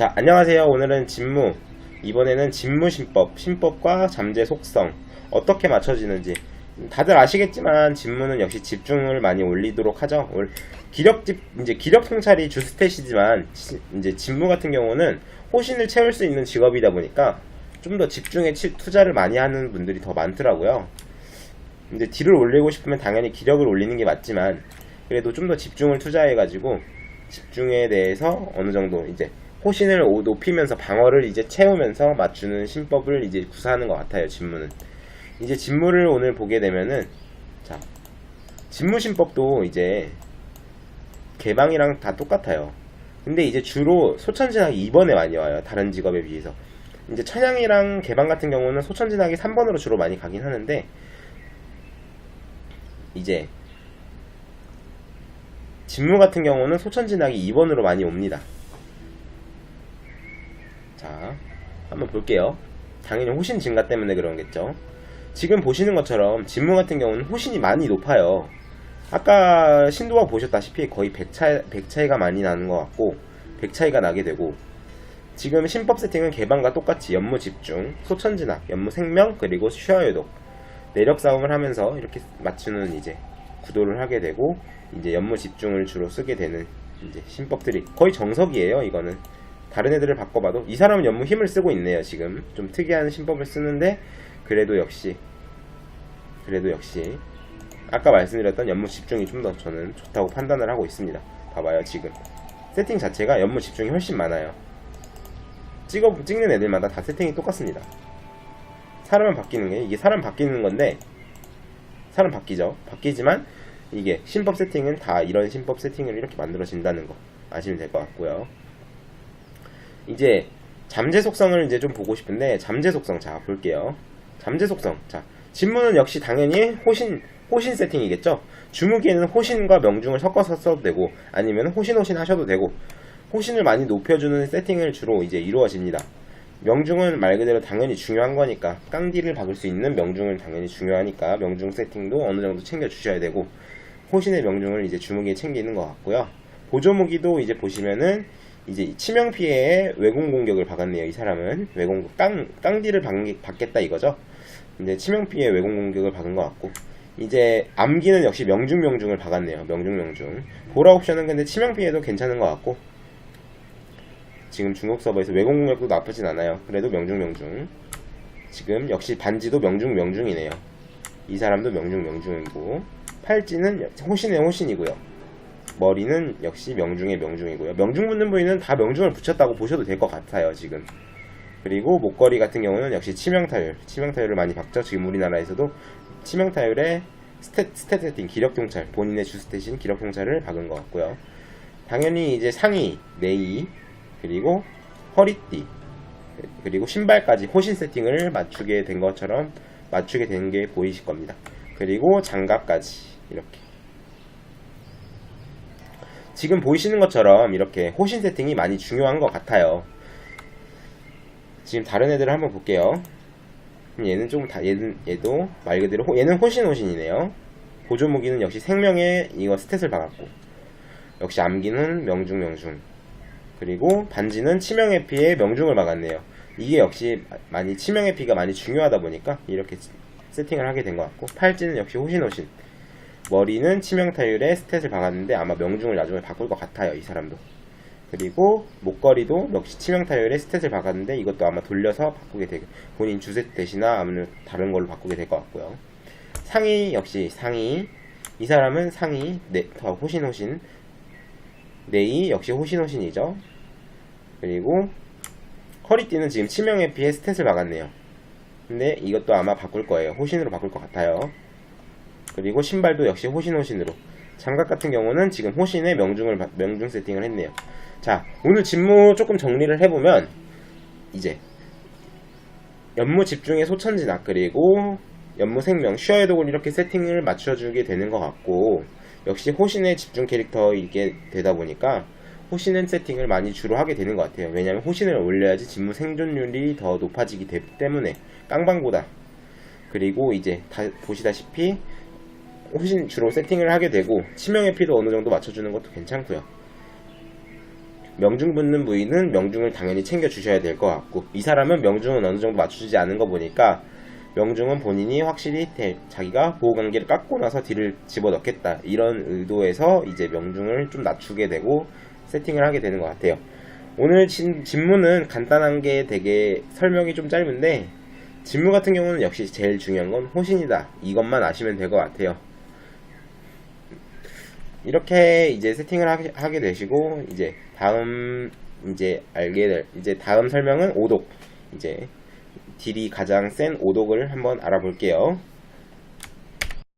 자, 안녕하세요. 오늘은 진무. 이번에는 진무 신법, 신법과 잠재 속성 어떻게 맞춰지는지 다들 아시겠지만 진무는 역시 집중을 많이 올리도록 하죠. 올- 기력 집 이제 기력 통찰이 주 스탯이지만 지- 이제 진무 같은 경우는 호신을 채울 수 있는 직업이다 보니까 좀 더 집중에 치- 투자를 많이 하는 분들이 더 많더라고요. 근데 딜을 올리고 싶으면 당연히 기력을 올리는 게 맞지만 그래도 좀 더 집중을 투자해 가지고 집중에 대해서 어느 정도 이제 호신을 오- 높이면서 방어를 이제 채우면서 맞추는 신법을 이제 구사하는 것 같아요 진무는. 이제 진무를 오늘 보게 되면은 자 진무 신법도 이제 개방이랑 다 똑같아요. 근데 이제 주로 소천진학이 2번에 많이 와요 다른 직업에 비해서. 이제 천양이랑 개방 같은 경우는 소천진학이 3번으로 주로 많이 가긴 하는데 이제 진무 같은 경우는 소천진학이 2번으로 많이 옵니다. 자, 한번 볼게요. 당연히 호신 증가 때문에 그런겠죠. 지금 보시는 것처럼 진무 같은 경우는 호신이 많이 높아요. 아까 신도가 보셨다시피 거의 100 차이, 100 차이가 많이 나는 것 같고 100 차이가 나게 되고 지금 신법 세팅은 개방과 똑같이 연무 집중, 소천진학, 연무 생명, 그리고 슈어유독 내력 싸움을 하면서 이렇게 맞추는 이제 구도를 하게 되고 이제 연무 집중을 주로 쓰게 되는 이제 신법들이 거의 정석이에요 이거는 다른 애들을 바꿔봐도 이 사람은 연무 힘을 쓰고 있네요 지금. 좀 특이한 신법을 쓰는데 그래도 역시 그래도 역시. 아까 말씀드렸던 연무 집중이 좀 더 저는 좋다고 판단을 하고 있습니다. 봐봐요 지금. 세팅 자체가 연무 집중이 훨씬 많아요. 찍어 찍는 애들마다 다 세팅이 똑같습니다. 사람은 바뀌는 게 이게 사람 바뀌는 건데 사람 바뀌죠. 바뀌지만 이게 신법 세팅은 다 이런 신법 세팅을 이렇게 만들어진다는 거 아시면 될 것 같고요 이제 잠재 속성을 이제 좀 보고 싶은데 잠재 속성 자 볼게요. 잠재 속성 자 진무는 역시 당연히 호신 호신 세팅이겠죠? 주무기에는 호신과 명중을 섞어서 써도 되고 아니면 호신 호신 하셔도 되고 호신을 많이 높여주는 세팅을 주로 이제 이루어집니다. 명중은 말 그대로 당연히 중요한 거니까 깡디를 박을 수 있는 명중은 당연히 중요하니까 명중 세팅도 어느 정도 챙겨 주셔야 되고 호신의 명중을 이제 주무기에 챙기는 것 같고요. 보조무기도 이제 보시면은 이제 치명 피해에 외공 공격을 박았네요 이 사람은 외공 깡 깡디를 박, 받겠다 이거죠 이제 치명 피해 외공 공격을 박은 것 같고 이제 암기는 역시 명중 명중을 박았네요 명중 명중 보라 옵션은 근데 치명 피해도 괜찮은 것 같고 지금 중국 서버에서 외공 공격도 나쁘진 않아요. 그래도 명중 명중. 지금 역시 반지도 명중 명중이네요. 이 사람도 명중 명중이고 팔찌는 호신의 호신이고요. 머리는 역시 명중의 명중이고요. 명중 붙는 부위는 다 명중을 붙였다고 보셔도 될 것 같아요. 지금. 그리고 목걸이 같은 경우는 역시 치명타율, 치명타율을 많이 박죠. 지금 우리나라에서도 치명타율에 스탯, 스탯 세팅, 기력 통찰, 본인의 주 스탯인 기력 통찰을 박은 것 같고요. 당연히 이제 상의, 네이, 그리고 허리띠 그리고 신발까지 호신 세팅을 맞추게 된 것처럼 맞추게 된 게 보이실 겁니다. 그리고 장갑까지 이렇게 지금 보이시는 것처럼 이렇게 호신 세팅이 많이 중요한 것 같아요. 지금 다른 애들을 한번 볼게요. 얘는 조금 다 얘는 얘도 말 그대로 호- 얘는 호신 호신이네요. 보조 무기는 역시 생명에 이거 스탯을 박았고 역시 암기는 명중 명중 그리고 반지는 치명 회피에 명중을 막았네요. 이게 역시 많이 치명 회피가 많이 중요하다 보니까 이렇게 세팅을 하게 된 것 같고 팔찌는 역시 호신 호신 머리는 치명 타율에 스탯을 박았는데 아마 명중을 나중에 바꿀 것 같아요 이 사람도 그리고 목걸이도 역시 치명 타율에 스탯을 박았는데 이것도 아마 돌려서 바꾸게 되고 본인 주세 대신나 아니면 다른 걸로 바꾸게 될 것 같고요 상의 역시 상의 이 사람은 상의 네, 더 호신호신 네이 역시 호신호신이죠. 그리고 허리띠는 지금 치명 회피에 스탯을 박았네요. 근데 이것도 아마 바꿀 거예요. 호신으로 바꿀 것 같아요. 그리고 신발도 역시 호신 호신으로. 장갑 같은 경우는 지금 호신에 명중을 바- 명중 세팅을 했네요. 자, 오늘 직무 조금 정리를 해보면 이제 연무 집중의 소천진학 그리고 연무 생명 슈어의 독을 이렇게 세팅을 맞춰주게 되는 것 같고 역시 호신의 집중 캐릭터이게 되다 보니까 호신은 세팅을 많이 주로 하게 되는 것 같아요. 왜냐하면 호신을 올려야지 직무 생존율이 더 높아지기 되- 때문에 깡방보다 그리고 이제 다 보시다시피 호신 주로 세팅을 하게 되고 치명의 피도 어느 정도 맞춰주는 것도 괜찮고요. 명중 붙는 부위는 명중을 당연히 챙겨 주셔야 될 것 같고 이 사람은 명중은 어느 정도 맞추지 않은 거 보니까 명중은 본인이 확실히 대- 자기가 보호관계를 깎고 나서 딜을 집어넣겠다 이런 의도에서 이제 명중을 좀 낮추게 되고 세팅을 하게 되는 것 같아요. 오늘 진, 진무는 간단한 게 되게 설명이 좀 짧은데 진무 같은 경우는 역시 제일 중요한 건 호신이다 이것만 아시면 될 것 같아요. 이렇게 이제 세팅을 하게, 하게 되시고 이제 다음 이제 알게 될 이제 다음 설명은 오독 이제 딜이 가장 센 오독을 한번 알아볼게요.